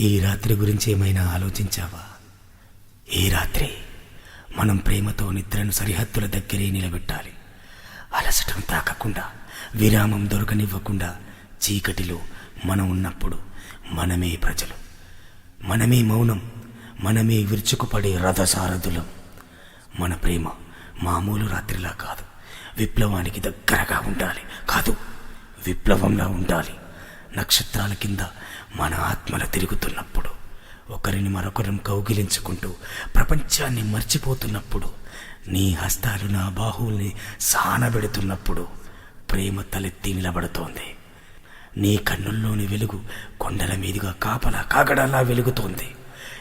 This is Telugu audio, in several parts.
ఈ రాత్రి గురించి ఏమైనా ఆలోచించావా? ఈ రాత్రి మనం ప్రేమతో నిద్రను సరిహద్దుల దగ్గరే నిలబెట్టాలి. అలసటం తాకకుండా విరామం దొరకనివ్వకుండా చీకటిలో మనం ఉన్నప్పుడు మనమే ప్రజలు. మనమే మౌనం మనమే విరుచుకుపడే రథసారథులం. మన ప్రేమ మామూలు రాత్రిలా కాదు. విప్లవానికి దగ్గరగా ఉండాలి. కాదు విప్లవంలా ఉండాలి. నక్షత్రాల కింద మన ఆత్మల తిరుగుతున్నప్పుడు ఒకరిని మరొకరం కౌగిలించుకుంటూ ప్రపంచాన్ని మర్చిపోతున్నప్పుడు నీ హస్తాలు నా బాహువుల్ని సానబెడుతున్నప్పుడు ప్రేమ తలెత్తి నిలబడుతోంది. నీ కన్నుల్లోని వెలుగు కొండల మీదుగా కాపలా కాగడలా వెలుగుతోంది.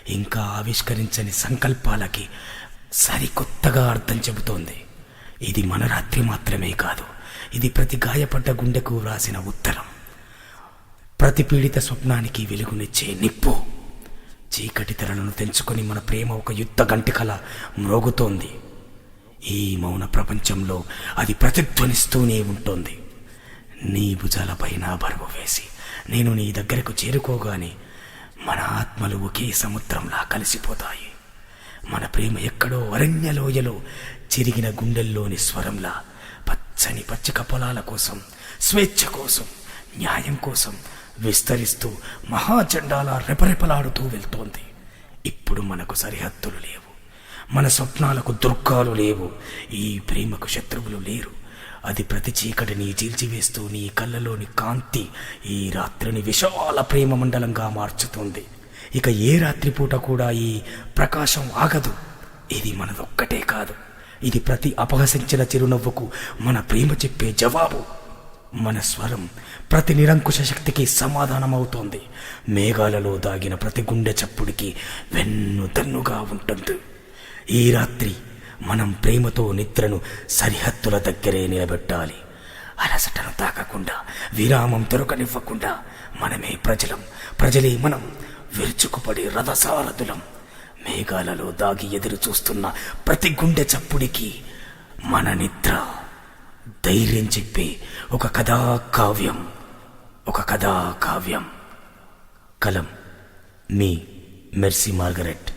ఇంకా ఆవిష్కరించని సంకల్పాలకి సరికొత్తగా అర్థం చెబుతోంది. ఇది మన రాత్రి మాత్రమే కాదు ఇది ప్రతి గాయపడ్డ గుండెకు వ్రాసిన ఉత్తరం. ప్రతి పీడిత స్వప్నానికి వెలుగునిచ్చే నిప్పు. చీకటి తెరలను తెంచుకొని మన ప్రేమ ఒక యుద్ధ గంటికల మ్రోగుతోంది. ఈ మౌన ప్రపంచంలో అది ప్రతిధ్వనిస్తూనే ఉంటుంది. నీ భుజాలపై నా బరువు వేసి నేను నీ దగ్గరకు చేరుకోగానే మన ఆత్మలు ఒకే సముద్రంలా కలిసిపోతాయి. మన ప్రేమ ఎక్కడో అరణ్యలోయలో చిరిగిన గుండెల్లోని స్వరంలా పచ్చని పచ్చిక పొలాల కోసం స్వేచ్ఛ కోసం న్యాయం కోసం విస్తరిస్తూ మహాచండాల రెపరెపలాడుతూ వెళ్తోంది. ఇప్పుడు మనకు సరిహద్దులు లేవు. మన స్వప్నాలకు దుర్గాలు లేవు. ఈ ప్రేమకు శత్రువులు లేరు. అది ప్రతి చీకటిని చీల్చివేస్తూ నీ కళ్ళలోని కాంతి ఈ రాత్రిని విశాల ప్రేమ మండలంగా మార్చుతుంది. ఇక ఏ రాత్రిపూట కూడా ఈ ప్రకాశం ఆగదు. ఇది మనదొక్కటే కాదు. ఇది ప్రతి అపహసించిన చిరునవ్వుకు మన ప్రేమ చెప్పే జవాబు. మన స్వరం ప్రతి నిరంకుశ శక్తికి సమాధానమవుతోంది. మేఘాలలో దాగిన ప్రతి గుండె చప్పుడికి వెన్ను దన్నుగా ఉంటుంది. ఈ రాత్రి మనం ప్రేమతో నిద్రను సరిహద్దుల దగ్గరే నిలబెట్టాలి. అలసటను తాకకుండా విరామం దొరకనివ్వకుండా మనమే ప్రజలం. ప్రజలే మనం విరుచుకుపడి రథసారథులం. మేఘాలలో దాగి ఎదురు చూస్తున్న ప్రతి గుండె చప్పుడికి మన నిద్ర ధైర్యం చెప్పే ఒక కథా కావ్యం. ఒక కథా కావ్యం. కలం. మీ మెర్సీ మార్గరెట్.